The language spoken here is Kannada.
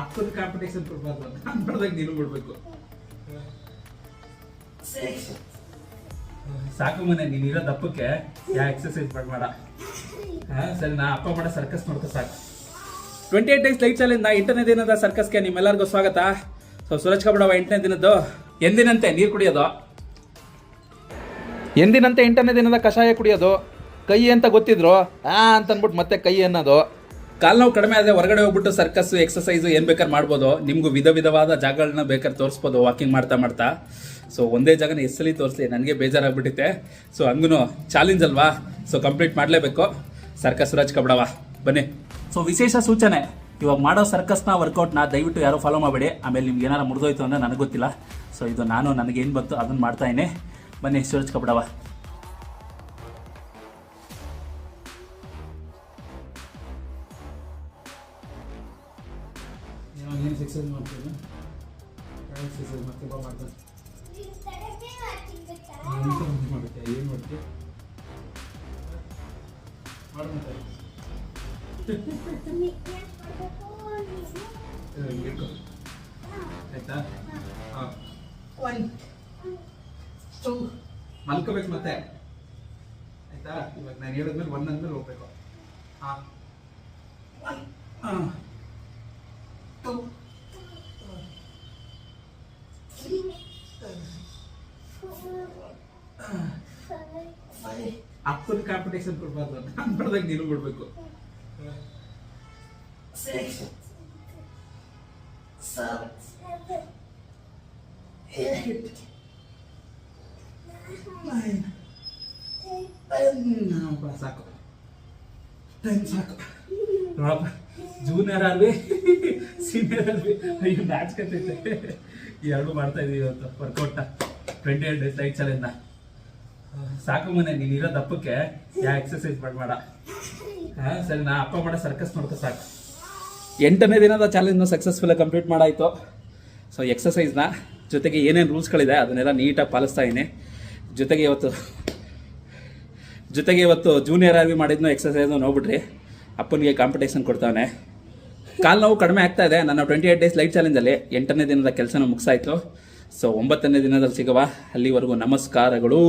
ಅಪ್ಪನ ಕಾಂಪಿಟೇಷನ್ ಕೊಡ್ಬಾರ್ದು ನಾನು ಬರ್ದಾಗ ನೀನು ಬಿಡ್ಬೇಕು ಸಾಕು ಮನೆ ನೀನ್ ಇರೋ ದಪ್ಪಕ್ಕೆ ಯಾ ಎಕ್ಸರ್ಸೈಸ್ ಮಾಡಬೇಡ ಹಾ ಸರಿ ನಾ ಅಪ್ಪ ಮಾಡೋ ಸರ್ಕಸ್ ಮಾಡ್ಕೊ ಸಾಕು. Twenty eight days light challenge ನಾ ಎಂಟನೇ ದಿನದ ಸರ್ಕಸ್ಗೆ ನಿಮ್ಮೆಲ್ಲರಿಗೂ ಸ್ವಾಗತ. ಸೊ ಸುರಜ್ ಕಬಡವ ಎಂಟನೇ ದಿನದ್ದು. ಎಂದಿನಂತೆ ನೀರು ಕುಡಿಯೋದು? ಎಂದಿನಂತೆ ಎಂಟನೇ ದಿನದ ಕಷಾಯ ಕುಡಿಯೋದು? ಕೈ ಅಂತ ಗೊತ್ತಿದ್ರು? ಆ ಅಂತನ್ಬಿಟ್ಟು ಅಂದ್ಬಿಟ್ಟು ಮತ್ತೆ ಕೈ ಅನ್ನೋದು. ಕಾಲ್ ನೋವು ಕಡಿಮೆ ಆದರೆ ಹೊರಗಡೆ ಹೋಗ್ಬಿಟ್ಟು ಸರ್ಕಸ್ ಎಕ್ಸಸೈಸು ಏನು ಬೇಕಾದ್ರೆ ಮಾಡ್ಬೋದು. ನಿಮಗೂ ವಿಧ ವಿಧವಾದ ಜಾಗಗಳನ್ನ ಬೇಕಾದ್ರೆ ತೋರಿಸ್ಬೋದು ವಾಕಿಂಗ್ ಮಾಡ್ತಾ ಮಾಡ್ತಾ. ಸೊ ಒಂದೇ ಜಾಗನ ಎಸ್ಸಲಿ ತೋರಿಸಿ ನನಗೆ ಬೇಜಾರಾಗ್ಬಿಟ್ಟಿತ್ತೆ. ಸೊ ಹಂಗೂ ಚಾಲೆಂಜ್ ಅಲ್ವಾ? ಸೊ ಕಂಪ್ಲೀಟ್ ಮಾಡಲೇಬೇಕು. ಸರ್ಕಸ್ ರಾಜ್ ಕಬಡವ, ಬನ್ನಿ. ಸೊ ವಿಶೇಷ ಸೂಚನೆ, ಇವಾಗ ಮಾಡೋ ಸರ್ಕಸ್ನ ವರ್ಕೌಟ್ನ ದಯವಿಟ್ಟು ಯಾರೋ ಫಾಲೋ ಮಾಡಬೇಡಿ. ಆಮೇಲೆ ನಿಮ್ಗೆ ಏನಾರು ಮುರಿದೋಯ್ತು ಅಂದರೆ ನನಗೆ ಗೊತ್ತಿಲ್ಲ. ಸೊ ಇದು ನಾನು, ನನಗೇನು ಬಂತು ಅದನ್ನು ಮಾಡ್ತಾ ಇದ್ದೀನಿ. ಬನ್ನಿ ಸೂರಜ್ ಕಬಡವ. ಏನು ಎಕ್ಸಸೈಸ್ ಮಾಡ್ತೀನಿ. ಎಕ್ಸಸೈಸ್ ಮತ್ತೆ ಬಾ ಮಾಡ್ತಾರೆ ಏನು ಮಾಡ್ತೀಯ ಏನು ಮಾಡ್ತೀವಿ ಮಾಡು ಮತ್ತೆ. ಏ, ಇಟ್ಕೊ. ಆಯ್ತಾ? ಹಾಂ. ಒನ್ ಟೂ ಮಲ್ಕೋಬೇಕು ಮತ್ತೆ. ಆಯ್ತಾ? ಇವಾಗ ನಾನು ಹೇಳಿದ್ಮೇಲೆ ಒನ್ ಅಂದ್ಮೇಲೆ ಹೋಗ್ಬೇಕು. ಹಾಂ. ಹಾಂ. ಅಪ್ಪನ ಕಾಂಪಿಟೇಷನ್ ಕೊಡ್ಬಾರ್ದು ನಾನು ಬರ್ದಾಗ ನೀನು ಬಿಡ್ಬೇಕು ಸಾಕು. ಸಾಕು. ನೋಡಪ್ಪ ಜೂನಿಯರ್ ಅಲ್ಲಿ ಸೀನಿಯರ್ ಅಲ್ಲಿ ಅಯ್ಯೋ, ನಾಚ್ಕತೈತೆ. ಎರಡು ಮಾಡ್ತಾ ಇದೀವಿ ಇವತ್ತು ವರ್ಕೌಟ್ನ ಟ್ವೆಂಟಿ ಏಟ್ ಡೇಸ್ ಲೈಟ್ ಚಾಲೆಂಜ್ನ ಸಾಕು ಮನೆ, ನೀನ್ ಇರೋ ದಪ್ಪಕ್ಕೆ ಯಾ ಎಕ್ಸರ್ಸೈಸ್ ಮಾಡಬೇಡ ಹಾಂ, ಸರಿ, ನಾ ಅಪ್ಪ ಮಾಡೋ ಸರ್ಕಸ್ ನೋಡ್ಕೊ ಸಾಕು. ಎಂಟನೇ ದಿನದ ಚಾಲೆಂಜ್ನ ಸಕ್ಸಸ್ಫುಲ್ಲಾಗಿ ಕಂಪ್ಲೀಟ್ ಮಾಡಾಯಿತು. ಸೊ ಎಕ್ಸಸೈಸ್ನ ಜೊತೆಗೆ ಏನೇನು ರೂಲ್ಸ್ಗಳಿದೆ ಅದನ್ನೆಲ್ಲ ನೀಟಾಗಿ ಪಾಲಿಸ್ತಾ ಇದ್ದೀನಿ ಜೊತೆಗೆ ಇವತ್ತು ಜೊತೆಗೆ ಇವತ್ತು ಜೂನಿಯರ್ ಆರ್ವಿ ಮಾಡಿದ್ನು ಎಕ್ಸಸೈಸ್ನು ನೋಡ್ಬಿಟ್ರಿ. ಅಪ್ಪನಿಗೆ ಕಾಂಪಿಟೇಷನ್ ಕೊಡ್ತಾನೆ ಕಾಲು ನೋವು ಕಡಿಮೆ ಆಗ್ತಾ ಇದೆ. ನನ್ನ ಟ್ವೆಂಟಿ ಏಟ್ ಡೇಸ್ ಲೈಟ್ ಚಾಲೆಂಜಲ್ಲಿ ಎಂಟನೇ ದಿನದ ಕೆಲಸನ ಮುಗಿಸಾಯಿತು. ಸೊ ಒಂಬತ್ತನೇ ದಿನದಲ್ಲಿ ಸಿಗುವ ಅಲ್ಲಿವರೆಗೂ ನಮಸ್ಕಾರಗಳು.